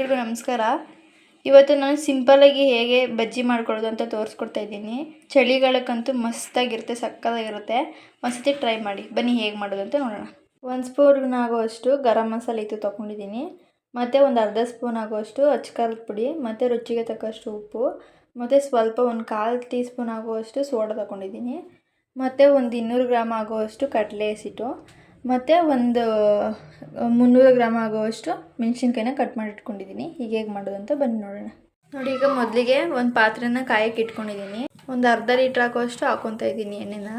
ಎಲ್ರಿಗೂ ನಮಸ್ಕಾರ. ಇವತ್ತು ನಾನು ಸಿಂಪಲ್ಲಾಗಿ ಹೇಗೆ ಬಜ್ಜಿ ಮಾಡ್ಕೊಳ್ಳೋದು ಅಂತ ತೋರಿಸ್ಕೊಡ್ತಾ ಇದ್ದೀನಿ. ಚಳಿಗಾಲಕ್ಕಂತೂ ಮಸ್ತಾಗಿರುತ್ತೆ, ಸಕ್ಕತ್ತಾಗಿರುತ್ತೆ. ಒಂದ್ಸತಿ ಟ್ರೈ ಮಾಡಿ. ಬನ್ನಿ ಹೇಗೆ ಮಾಡೋದು ಅಂತ ನೋಡೋಣ. ಒಂದು ಸ್ಪೂನ್ ಆಗುವಷ್ಟು ಗರಂ ಮಸಾಲೆ ಇತ್ತು ತೊಗೊಂಡಿದ್ದೀನಿ ಮತ್ತು ಒಂದು ಅರ್ಧ ಸ್ಪೂನ್ ಆಗುವಷ್ಟು ಅಚ್ಕಾರದ ಪುಡಿ, ಮತ್ತು ರುಚಿಗೆ ತಕ್ಕಷ್ಟು ಉಪ್ಪು, ಮತ್ತು ಸ್ವಲ್ಪ ಒಂದು ಕಾಲು ಟೀ ಸ್ಪೂನ್ ಆಗುವಷ್ಟು ಸೋಡಾ ತೊಗೊಂಡಿದ್ದೀನಿ ಮತ್ತು ಒಂದು ಇನ್ನೂರು ಗ್ರಾಮ್ ಆಗುವಷ್ಟು ಕಡಲೆ ಹಸಿಟ್ಟು ಮತ್ತು ಒಂದು ಮುನ್ನೂರು ಗ್ರಾಮ್ ಆಗುವಷ್ಟು ಮೆಣಸಿನ್ಕಾಯಿನ ಕಟ್ ಮಾಡಿ ಇಟ್ಕೊಂಡಿದ್ದೀನಿ ಹೀಗೆ ಹೇಗೆ ಮಾಡೋದು ಅಂತ ಬನ್ನಿ ನೋಡೋಣ. ನೋಡಿ, ಈಗ ಮೊದಲಿಗೆ ಒಂದು ಪಾತ್ರೆನ ಕಾಯಕ್ಕೆ ಇಟ್ಕೊಂಡಿದ್ದೀನಿ ಒಂದು ಅರ್ಧ ಲೀಟ್ರ್ ಹಾಕುವಷ್ಟು ಹಾಕೊತಾ ಇದ್ದೀನಿ ಎಣ್ಣೆನ.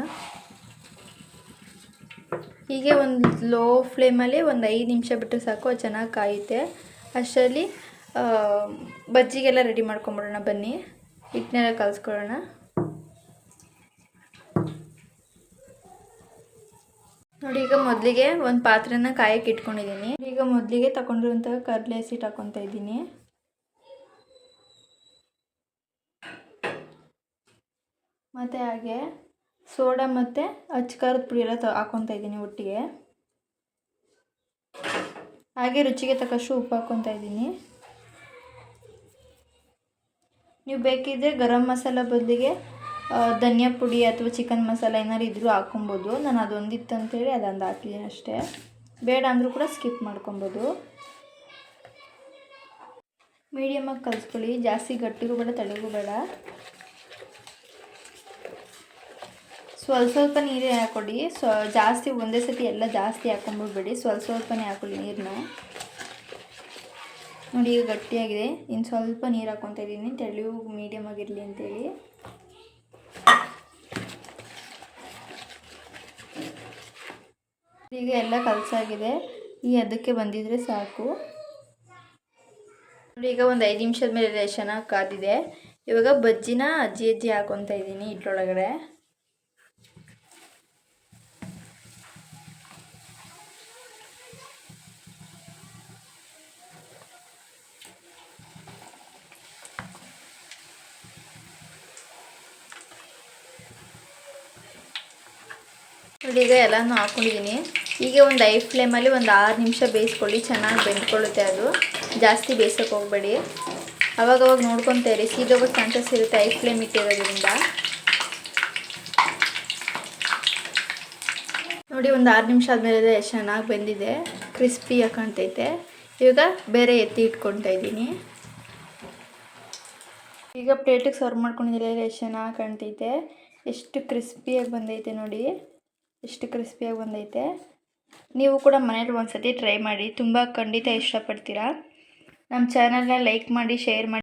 ಹೀಗೆ ಒಂದು ಲೋ ಫ್ಲೇಮಲ್ಲಿ ಒಂದು ಐದು ನಿಮಿಷ ಬಿಟ್ಟರೆ ಸಾಕು, ಅದು ಚೆನ್ನಾಗಿ ಕಾಯುತ್ತೆ. ಅಷ್ಟರಲ್ಲಿ ಬಜ್ಜಿಗೆಲ್ಲ ರೆಡಿ ಮಾಡ್ಕೊಂಬಿಡೋಣ ಬನ್ನಿ. ಹಿಟ್ಟನ್ನೆಲ್ಲ ಕಲಿಸ್ಕೊಳ್ಳೋಣ. ನೋಡಿ, ಈಗ ಮೊದಲಿಗೆ ಒಂದು ಪಾತ್ರೆನ ಕಾಯಕ್ಕೆ ಇಟ್ಕೊಂಡಿದ್ದೀನಿ ಈಗ ಮೊದಲಿಗೆ ತಗೊಂಡಿರುವಂಥ ಕರ್ಲೆ ಹಸಿಟ್ಟು ಹಾಕೊತಾ ಇದ್ದೀನಿ. ಮತ್ತು ಹಾಗೆ ಸೋಡಾ ಮತ್ತು ಅಚ್ಕಾರದ ಪುಡಿ ಎಲ್ಲ ತ ಹಾಕೊತಾ ಇದ್ದೀನಿ ಒಟ್ಟಿಗೆ. ಹಾಗೆ ರುಚಿಗೆ ತಕ್ಕಷ್ಟು ಉಪ್ಪು ಹಾಕ್ಕೊತಾ ಇದ್ದೀನಿ. ನೀವು ಬೇಕಿದ್ದರೆ ಗರಂ ಮಸಾಲ ಬದಲಿಗೆ ಧನಿಯಾ ಪುಡಿ ಅಥವಾ ಚಿಕನ್ ಮಸಾಲ ಏನಾದ್ರು ಇದ್ದರೂ ಹಾಕ್ಕೊಬೋದು. ನಾನು ಅದೊಂದಿತ್ತು ಅಂತೇಳಿ ಅದೊಂದು ಹಾಕಿದ್ದೀನಿ ಅಷ್ಟೇ. ಬೇಡ ಅಂದರೂ ಕೂಡ ಸ್ಕಿಪ್ ಮಾಡ್ಕೊಬೋದು. ಮೀಡಿಯಮಾಗಿ ಕಲಿಸ್ಕೊಳ್ಳಿ. ಜಾಸ್ತಿ ಗಟ್ಟಿಗೂ ಬೇಡ ತಳಿಗೂ ಬೇಡ. ಸ್ವಲ್ಪ ಸ್ವಲ್ಪ ನೀರೇ ಹಾಕ್ಕೊಡಿ. ಸ್ವ, ಜಾಸ್ತಿ ಒಂದೇ ಸತಿ ಎಲ್ಲ ಜಾಸ್ತಿ ಹಾಕ್ಕೊಂಬಿಡ್ಬೇಡಿ. ಸ್ವಲ್ಪ ಸ್ವಲ್ಪನೇ ಹಾಕೊಳ್ಳಿ ನೀರನ್ನ. ನೋಡಿ ಈಗ ಗಟ್ಟಿಯಾಗಿದೆ. ಇನ್ನು ಸ್ವಲ್ಪ ನೀರು ಹಾಕ್ಕೊತಾ ಇದ್ದೀನಿ. ತೆಳು ಮೀಡಿಯಮ್ ಆಗಿರಲಿ ಅಂತೇಳಿ. ಈಗ ಎಲ್ಲ ಕಲಸಾಗಿದೆ. ಈ ಅದಕ್ಕೆ ಬಂದಿದ್ರೆ ಸಾಕು. ಈಗ ಒಂದು ಐದು ನಿಮಿಷದ ಮೇಲೆ ಚೆನ್ನಾಗಿ ಕಾದಿದೆ. ಇವಾಗ ಬಜ್ಜಿನ ಅಜ್ಜಿ ಅಜ್ಜಿ ಹಾಕೊತಾ ಇದ್ದೀನಿ ಇಟ್ರೊಳಗಡೆ ನೋಡಿ, ಈಗ ಎಲ್ಲನೂ ಹಾಕ್ಕೊಂಡಿದ್ದೀನಿ ಈಗ ಒಂದು ಐ ಫ್ಲೇಮಲ್ಲಿ ಒಂದು ಆರು ನಿಮಿಷ ಬೇಯಿಸ್ಕೊಳ್ಳಿ. ಚೆನ್ನಾಗಿ ಬೆಂದ್ಕೊಳ್ಳುತ್ತೆ ಅದು. ಜಾಸ್ತಿ ಬೇಯಿಸೋಕೆ ಹೋಗಬೇಡಿ. ಅವಾಗವಾಗ ನೋಡ್ಕೊತಾ ಇರಿ. ಸೀದೋಗೋ ಚಾನ್ಸಸ್ ಇರುತ್ತೆ ಐ ಫ್ಲೇಮ್ ಇಟ್ಟಿರೋದ್ರಿಂದ. ನೋಡಿ, ಒಂದು ಆರು ನಿಮಿಷ ಆದಮೇಲೆ ಚೆನ್ನಾಗಿ ಬೆಂದಿದೆ. ಕ್ರಿಸ್ಪಿಯಾಗಿ ಕಾಣ್ತೈತೆ. ಇವಾಗ ಬೇರೆ ಎತ್ತಿ ಇಟ್ಕೊತಾ ಇದ್ದೀನಿ. ಈಗ ಪ್ಲೇಟಿಗೆ ಸರ್ವ್ ಮಾಡ್ಕೊಂಡಿದ್ರೆ ಎಷ್ಟು ಚೆನ್ನಾಗಿ ಕಾಣ್ತೈತೆ. ಎಷ್ಟು ಕ್ರಿಸ್ಪಿಯಾಗಿ ಬಂದೈತೆ ನೋಡಿ. ಎಷ್ಟು ಕ್ರಿಸ್ಪಿಯಾಗಿ ಬಂದೈತೆ. ನೀವು ಕೂಡ ಮನೇಲಿ ಒಂದು ಸತಿ ಟ್ರೈ ಮಾಡಿ, ತುಂಬ ಖಂಡಿತ ಇಷ್ಟಪಡ್ತೀರಾ? ನಮ್ಮ ಚಾನಲ್ನ ಲೈಕ್ ಮಾಡಿ ಶೇರ್ ಮಾಡಿ.